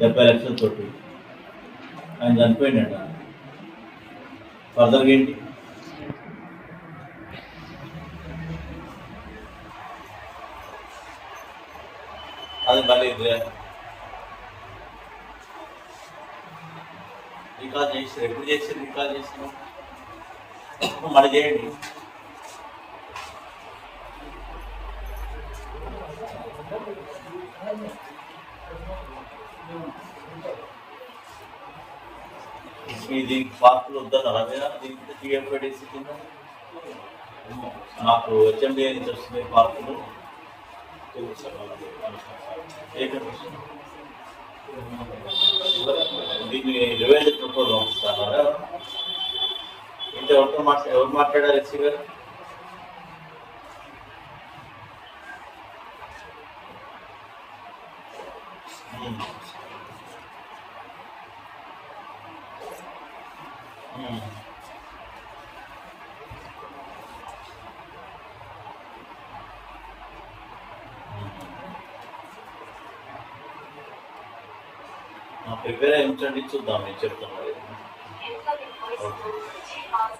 డెబ్బై లక్షల తోటి. ఆయన చనిపోయిండట ఫర్దర్గా ఏంటి? అది మళ్ళీ ఇదిలే రికాల్ చేసారు ఎప్పుడు చేసి రికాల్ చేసినాం మళ్ళీ చేయండి. దీనికి పార్కులు వద్దన్నారా మీరు దీనికి టీఎంపీడీసీ కింద నాకు హెచ్ఎండిఏ నుంచి వస్తున్నాయి పార్కులు దీన్ని రివైజ్ ప్రపోజల్ పంపిస్తారా? ఇంత ఎవరితో మాట్లా ఎవరు మాట్లాడారు ఎస్సీ గారు? ప్రిపేర్ అయి ఉంచండి చూద్దాం నేను చెప్తాను